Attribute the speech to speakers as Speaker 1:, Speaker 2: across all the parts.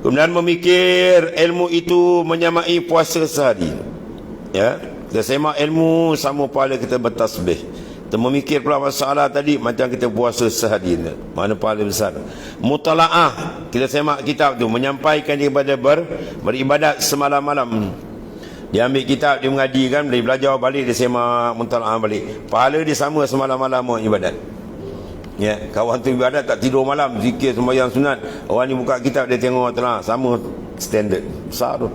Speaker 1: Kemudian memikir ilmu itu menyamai puasa sehari. Ya, kita semak ilmu sama pahala kita bertasbih. Kita memikir pula masalah tadi macam kita puasa sehari. Mana pahala besar. Mutalaah, kita semak kitab tu menyampaikan kepada ber, beribadat semalam-malam. Dia ambil kitab, dia mengaji kan, dia belajar balik, dia semak mutalaah balik. Pahala dia sama semalam-malam ibadat. Ya, kawan tu ibadat tak tidur malam, zikir sembahyang sunat. Orang ni buka kitab dia tengok telah sama standard. Besar tu.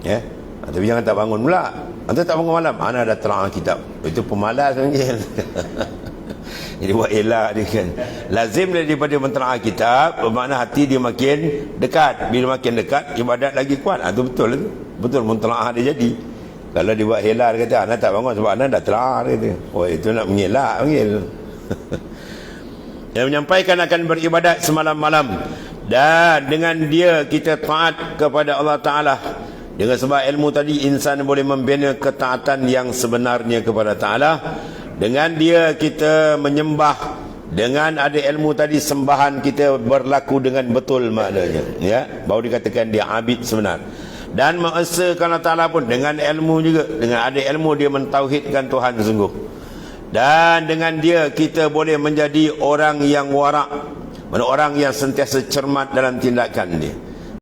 Speaker 1: Ya. Ha, tapi jangan tak bangun pula. Anda tak bangun malam, ana dah telah kitab. Itu pemalas mungkin. Jadi buat elak dia kan. Lazim daripada menteraah kitab, bermakna hati dia makin dekat. Bila makin dekat, ibadat lagi kuat. Itu ha, betul itu. Betul menteraah dia jadi. Kalau dia buat elak dia kata, anda tak bangun sebab anda dah telah dia. Oh itu nak mengelak panggil. yang menyampaikan akan beribadat semalam malam dan dengan dia kita taat kepada Allah Ta'ala. Dengan sebab ilmu tadi insan boleh membina ketaatan yang sebenarnya kepada Ta'ala. Dengan dia kita menyembah. Dengan ada ilmu tadi sembahan kita berlaku dengan betul maknanya. Ya? Baru dikatakan dia abid sebenar. Dan mengesakan Allah Ta'ala pun dengan ilmu juga. Dengan ada ilmu dia mentauhidkan Tuhan sungguh dan dengan dia kita boleh menjadi orang yang warak. Orang yang sentiasa cermat dalam tindakan dia